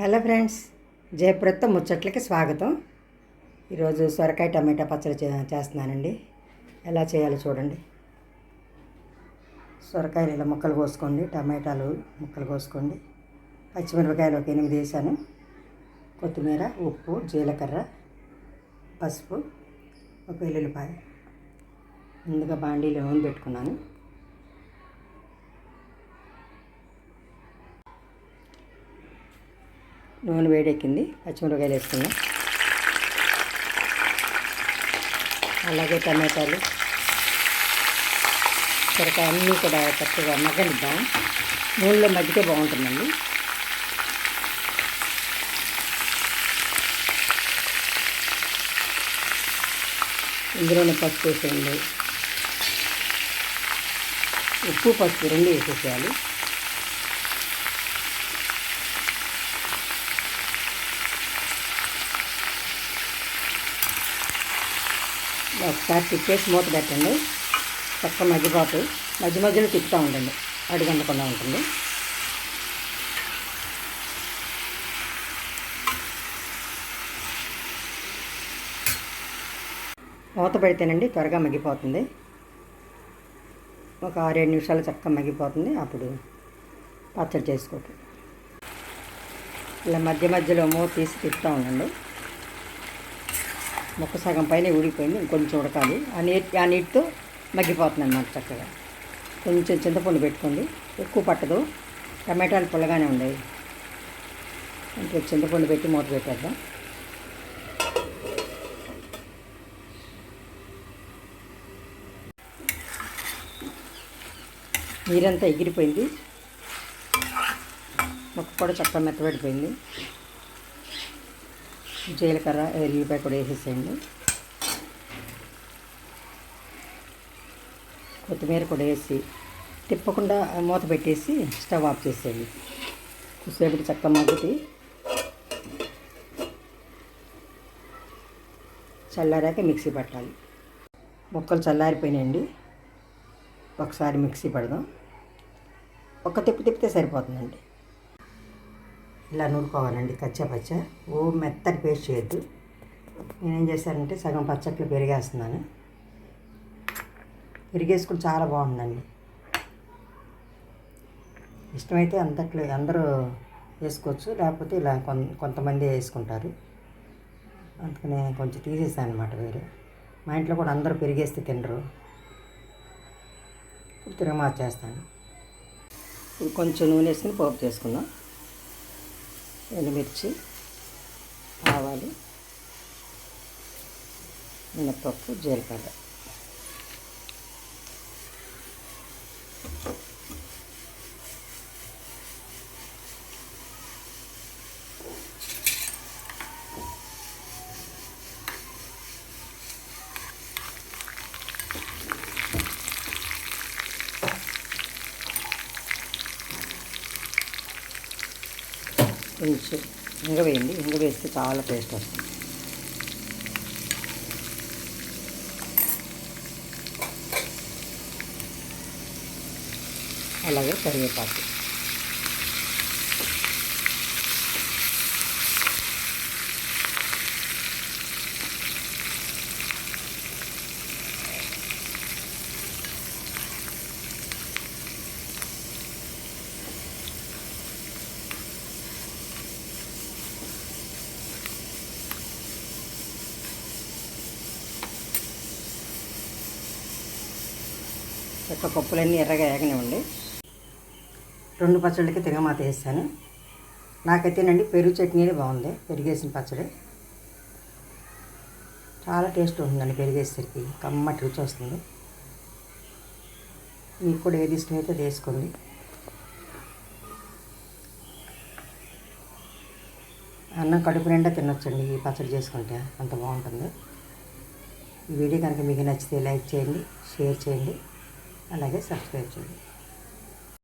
Hello friends జయప్రత్త ముచ్చట్లకి స్వాగతం. ఈరోజు సొరకాయ టమాటా పచ్చడి చేస్తున్నానండి. ఎలా చేయాలో చూడండి. సొరకాయలు ఇలా ముక్కలు కోసుకోండి టమాటాలు ముక్కలు కోసుకోండి. పచ్చిమిరపకాయలు ఒక ఎనిమిది వేసాను. కొత్తిమీర ఉప్పు జీలకర్ర పసుపు ఒక వెల్లుల్లిపాయ. ముందుగా బాండీలో నూనె పెట్టుకున్నాను. నూనె వేడెక్కింది పచ్చిమిరపకాయలు వేసుకున్నాం. అలాగే టమాటాలు సొరకాయ అన్నీ కూడా చక్కగా మగ్గనిద్దాం. నూనెలో మగ్గితే బాగుంటుందండి. ఇందులోనే పసుపు వేసేయండి. ఉప్పు పసుపు రెండు వేసేసేయాలి. ఒకసారి తిప్పేసి మూత పెట్టండి. చక్క మగ్గిపోతాయి మధ్య మధ్యలో తిప్పుతూ ఉండండి. అడుగంటకుండా ఉంటుంది. మూత పెడితేనండి త్వరగా మగ్గిపోతుంది. ఒక ఆరేడు నిమిషాలు చక్కగా మగ్గిపోతుంది. అప్పుడు పచ్చడి చేసుకోవటం. ఇలా మధ్య మధ్యలో మూత తీసి తిప్పుతూ ఉండండి. మొక్క సగం పైన ఉడికిపోయింది ఇంకొంచెం ఉడకాలి. ఆ నీట్ ఆ నీటితో మగ్గిపోతుంది అన్నమాట చక్కగా. కొంచెం చింతపండు పెట్టుకోండి. ఎక్కువ పట్టదు. టమాటాలు పుల్లగానే ఉండేవి అంటే చింతపండు పెట్టి మూత పెట్టేద్దాం. నీరంతా ఎగిరిపోయింది. మొక్క కూడా చక్కగా మెత్తబడిపోయింది. జీలకర్ర ఎల్లిపాయ కూడా వేసేసేయండి. కొత్తిమీర కూడా వేసి తిప్పకుండా మూత పెట్టేసి స్టవ్ ఆఫ్ చేసేయండి. కొద్దిసేపటి చక్క మగ్గుతి చల్లారాక మిక్సీ పట్టాలి. ముక్కలు చల్లారిపోయినాయండి. ఒకసారి మిక్సీ పడదాం. ఒక తిప్పి తిప్పితే సరిపోతుందండి. ఇలా నూరుకోవాలండి కచ్చా పచ్చ. ఓ మెత్తటి పేస్ట్ చేయొద్దు. నేనేం చేశానంటే సగం పచ్చట్లు పెరిగేస్తున్నాను. పెరిగేసుకుని చాలా బాగుందండి. ఇష్టమైతే అంతట్లో అందరూ వేసుకోవచ్చు లేకపోతే ఇలా కొంతమంది వేసుకుంటారు. అందుకనే కొంచెం తీసేసాను అనమాట వేరే. మా ఇంట్లో కూడా అందరూ పెరిగేస్తే తినరు. ఇప్పుడు తిరగమాత ఇప్పుడు కొంచెం నూనె వేసుకుని పోపు చేసుకుందాం. ఎండుమిర్చి ఆవాలు మినప్పప్పు జీలకర్ర. కొంచెం ఇంగవేయండి వేయండి వేస్తే చాలా టేస్ట్ వస్తుంది. అలాగే కరివేపాకు. చెక్క పప్పులన్నీ ఎర్రగా ఏగనివ్వండి. రెండు పచ్చళ్ళకి తిరగమాత వేస్తాను. నాకైతేనండి పెరుగు చట్నీనే బాగుంది పెరిగేసిన పచ్చడి. చాలా టేస్ట్ ఉంటుందండి పెరిగేసరికి కమ్మటి రుచి వస్తుంది. మీకు కూడా ఏది ఇష్టమైతే అయితే వేసుకోండి. అన్నం కడుపు నిండా తినొచ్చండి ఈ పచ్చడి చేసుకుంటే అంత బాగుంటుంది. ఈ వీడియో కనుక మీకు నచ్చితే లైక్ చేయండి షేర్ చేయండి. అలాగే సబ్స్క్రైబ్ చేయండి.